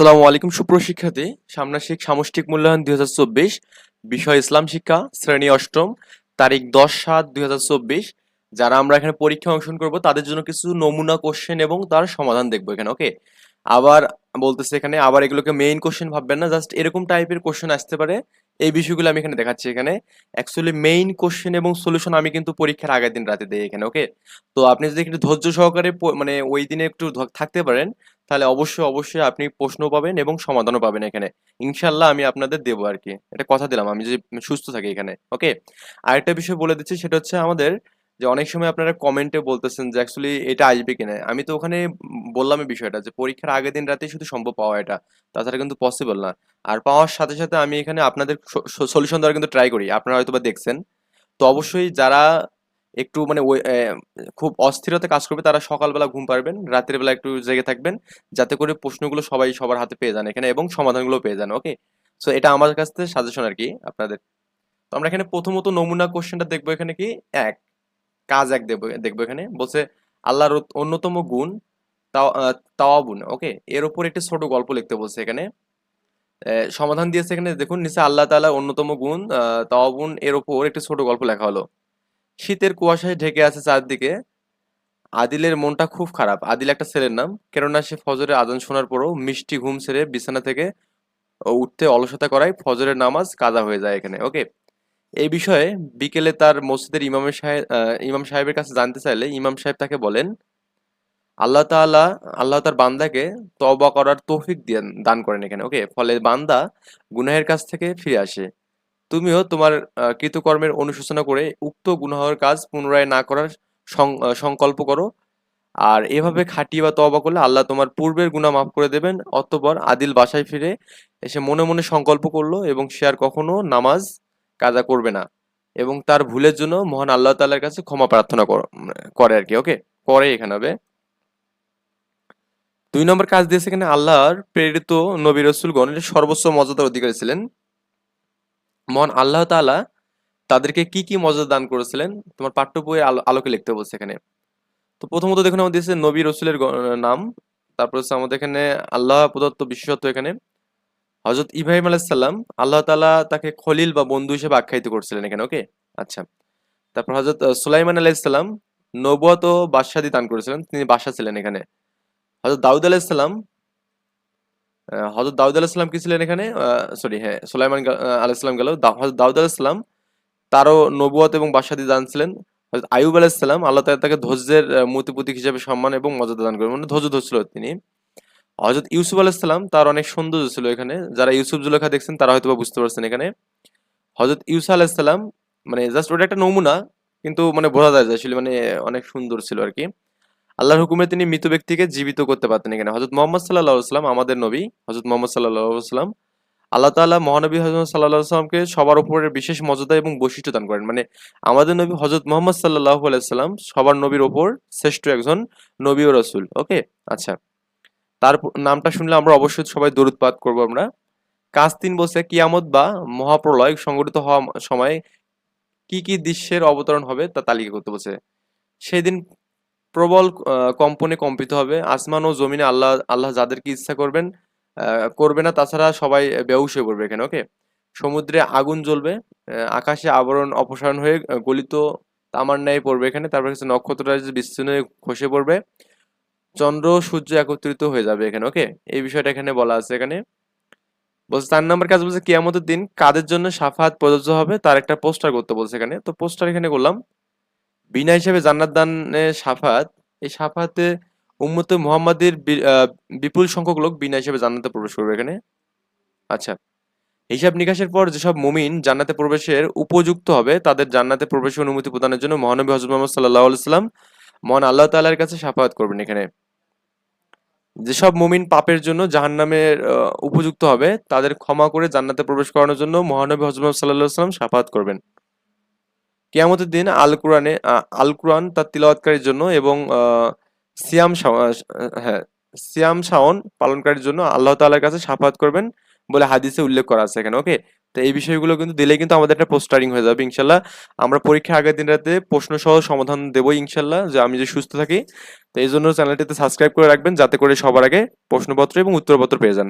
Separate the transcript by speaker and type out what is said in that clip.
Speaker 1: আসসালামু আলাইকুম সুপ্রশিক্ষার্থী সামনাসিক সামষ্টিক মূল্যায়ন দুই হাজার চব্বিশ, বিষয় ইসলাম শিক্ষা, শ্রেণি অষ্টম, তারিখ দশ সাত দুই হাজার চব্বিশ। যারা আমরা এখানে পরীক্ষা অংশগ্রহণ করব, তাদের জন্য কিছু নমুনা কোশ্চেন এবং তার সমাধান দেখব এখানে ওকে আবার বলতেছে এখানে, আবার এগুলোকে মেইন কোশ্চেন ভাববেন না জাস্ট এরকম টাইপের কোশ্চেন আসতে পারে। এই বিষয়গুলো আমি এখানে দেখাচ্ছি এখানে। অ্যাকচুয়ালি মেইন কোশ্চেন এবং সলিউশন আমি কিন্তু পরীক্ষার আগের দিন রাতে দিই এখানে ওকে তো আপনি যদি একটু ধৈর্য সহকারে মানে ওই দিনে একটু থাকতে পারেন, তাহলে অবশ্যই অবশ্যই আপনি প্রশ্ন পাবেন এবং সমাধানও পাবেন এখানে। ইনশাল্লাহ আমি আপনাদের দেবো আর কি। এটা কথা দিলাম, আমি যদি সুস্থ থাকি এখানে ওকে আরেকটা বিষয় বলে দিচ্ছি, সেটা হচ্ছে আমাদের যে অনেক সময় আপনারা কমেন্টে বলতেছেন যে অ্যাকচুয়ালি এটা আসবে কিনা। আমি তো ওখানে বললাম এই বিষয়টা যে পরীক্ষার আগের দিন রাতে শুধু সম্ভব পাওয়া এটা। তাছাড়া কিন্তু পসিবল না। আর পাওয়ার সাথে সাথে আমি এখানে আপনাদের সলিউশন দেওয়ার কিন্তু ট্রাই করি। আপনারা হয়তো বা দেখছেন। তো অবশ্যই যারা একটু মানে খুব অস্থিরতা কাজ করবে, তারা সকালবেলা ঘুম পারবেন, রাতের বেলা একটু জেগে থাকবেন, যাতে করে প্রশ্নগুলো সবাই সবার হাতে পেয়ে যান এখানে এবং সমাধানগুলো পেয়ে যান ওকে সো এটা আমার কাছ থেকে সাজেশন আর কি আপনাদের। তো আমরা এখানে প্রথমত নমুনা কোশ্চেনটা দেখব এখানে কি? এক। কাজ এক দেখব দেখব এখানে। বলছে, আল্লাহর অন্যতম গুণ তাও- তাওয়াবুন, ওকে? এর উপর একটি ছোট গল্প লিখতে বলছে এখানে। সমাধান দিয়েছে এখানে, দেখুন, নিচে আল্লাহ তাআলা অন্যতম গুণ তাওয়াবুন, এর উপর একটি ছোট গল্প লেখা হলো। শীতের কুয়াশায় ঢেকে আছে চারদিকে। আদিলের মনটা খুব খারাপ। আদিল একটা ছেলের নাম। কেননা সে ফজরের আজান শোনার পরও মিষ্টি ঘুম ছেড়ে বিছানা থেকে উঠতে অলসতা করায় ফজরের নামাজ কাজা হয়ে যায় এখানে, ওকে? এই বিষয়ে বিকেলে তার মসজিদের ইমামের সাহেব ইমাম সাহেবের কাছে জানতে চাইলে ইমাম সাহেব তাকে বলেন, আল্লাহ তাআলা, আল্লাহ তার বান্দাকে তওবা করার তৌফিক দিয়ে দান করেন এখানে। ওকে, ফলে বান্দা গুনাহের কাছ থেকে ফিরে আসে। তুমিও তোমার কৃতকর্মের অনুশোচনা করে উক্ত গুনাহের কাজ পুনরায় না করার সংকল্প করো। আর এভাবে খাটিয়ে বা তওবা করলে আল্লাহ তোমার পূর্বের গুনাহ মাফ করে দেবেন, অতঃপর আদিল বাসায় ফিরে এসে মনে মনে সংকল্প করল এবং সে আর কখনো নামাজ কাজা করবে না। এবং তার ভুলের জন্য মহান আল্লাহ তাআলার কাছে ক্ষমা প্রার্থনা কর- আর কি ওকে করে এখানে হবে। দুই নম্বর কাজ দিয়েছে এখানে আল্লাহর প্রেরিত নবী রসুলগণ সর্বোচ্চ মর্যাদার অধিকারী ছিলেন। মহান আল্লাহ তাআলা তাদেরকে কি কি মর্যাদা দান করেছিলেন? তোমার পাঠ্য বইয়ের আলো- আলোকে লিখতে বলছে এখানে। তো প্রথমত দেখুন, আমাদের দিয়েছে নবী রসুলের নাম। তারপর হচ্ছে আমাদের এখানে আল্লাহ প্রদত্ত বিশেষত্ব এখানে। হজরত ইব্রাহিম আলাইসাল্লাম আল্লাহ তালা তাকে খলিল বা বন্ধু হিসেবে আখ্যায়িত করছিলেন এখানে ওকে আচ্ছা। তারপর হজরত সুলাইমান আলাইসাল্লাম নবুয়ত ও বাদশাহী দান করেছিলেন, তিনি বাদশা ছিলেন এখানে। হজরত দাউদ আলাইসাল্লাম হজরত দাউদ আলাইসাল্লাম কি ছিলেন এখানে? সরি হ্যাঁ সুলাইমান আলাইসাল্লাম গেল। হজরত দাউদ আলাইসাল্লাম তারও নবুয়ত এবং বাদশাহী দান ছিলেন। হজরত আয়ুব আলাইসাল্লাম আল্লাহ তাআলা তাকে ধৈর্যের মূর্তি প্রতীক হিসেবে সম্মান এবং মর্যাদা দান করেন। মানে ধৈর্য ধরছিল তিনি। হজরত ইউসুফ আলাইসাল্লাম তার অনেক সৌন্দর্য ছিল এখানে। যারা ইউসুফ জুলেখা দেখছেন, তারা হয়তো বুঝতে পারছেন এখানে। হজরত ইউসা আলাইসাল্লাম মানে জাস্ট ওটা একটা নমুনা, কিন্তু মানে বোঝা যায় আসলে মানে অনেক সুন্দর ছিল আর কি। আল্লাহর হুকুমে তিনি মৃত ব্যক্তিকে জীবিত করতে পারতেন এখানে। হজরত মোহাম্মদ সাল্লাহ সাল্লাম, আমাদের নবী হজরত মোহাম্মদ সাল্লাহ সাল্লাম, আল্লাহ তাআলা মহানবী হজরত সাল্লাহ সাল্লামকে সবার উপরে বিশেষ মর্যাদা এবং বৈশিষ্ট্য দান করেন। মানে আমাদের নবী হজরত মোহাম্মদ সাল্লাহ আলাইসাল্লাম সবার নবীর ওপর শ্রেষ্ঠ একজন নবী ও রসুল। ওকে আচ্ছা। তার নামটা শুনলে আমরা অবশ্যই সবাই দরুদ পাঠ করব আমরা। কাজ তিন বলছে, কিয়ামত বা মহাপ্রলয় সংঘটিত হওয়া সময় কি কি দৃশ্যের অবতরণ হবে তা তালিকা করতে বলছে। সেদিন প্রবল কম্পনে কম্পিত হবে। আসমান ও জমিনে আল্লাহ আল্লাহ যাদেরকে ইচ্ছা করবেন করবে না, তাছাড়া সবাই বেহুশ হয়ে পড়বে এখানে ওকে সমুদ্রে আগুন জ্বলবে আকাশে আবরণ অপসারণ হয়ে গলিত তামার ন্যায় পড়বে এখানে, তারপর হচ্ছে নক্ষত্ররাজ বিচ্ছিন্ন হয়ে খসে পড়বে। চন্দ্র সূর্য একত্রিত হয়ে যাবে এখানে ওকে এই বিষয়টা এখানে বলা আছে এখানে। বলছে, চার নম্বর কাজ বলছে, কিয়ামতের দিন কাদের জন্য সাফাত প্রযোজ্য হবে? তার একটা পোস্টার করতে বলছে এখানে। তো পোস্টার এখানে করলাম, বিনা হিসেবে জান্নাত দানে সাফাত এই সাফাতে উম্মতে মুহাম্মাদের বিপুল সংখ্যক লোক বিনা হিসেবে জান্নাতে প্রবেশ করবে এখানে। আচ্ছা হিসাব নিকাশের পর যেসব মুমিন জান্নাতে প্রবেশের উপযুক্ত হবে, তাদের জান্নাতে প্রবেশের অনুমতি প্রদানের জন্য মহানবী হজরত মোহাম্মদ সাল্লাহ সাল্লাম মহান আল্লাহ তাআলার কাছে সাফাত করবেন এখানে। যেসব মুমিন পাপের জন্য জাহান্নামের উপযুক্ত হবে, তাদের ক্ষমা করে জান্নাতে প্রবেশ করানোর জন্য মহানবী হজরত সাল্লাহ সাল্লাম সাফাত করবেন। কিয়ামতের দিন আল কোরআনে আল কোরআন তার তিলাওয়াতকারীর জন্য এবং সিয়াম হ্যাঁ সিয়াম শাওন পালনকারীর জন্য আল্লাহ তাআলার কাছে সাফাত করবেন বলে হাদিসে উল্লেখ করা আছে এখানে ওকে তো এই বিষয়গুলো কিন্তু দিলে কিন্তু আমাদের একটা পোস্টারিং হয়ে যাবে, ইনশাল্লাহ। আমরা পরীক্ষার আগের দিন রাতে প্রশ্ন সহ সমাধান দেবো, ইনশাল্লাহ, যে আমি যে সুস্থ থাকি। তো এই জন্য চ্যানেলটিতে সাবস্ক্রাইব করে রাখবেন, যাতে করে সবার আগে প্রশ্নপত্র এবং উত্তরপত্র পেয়ে যান।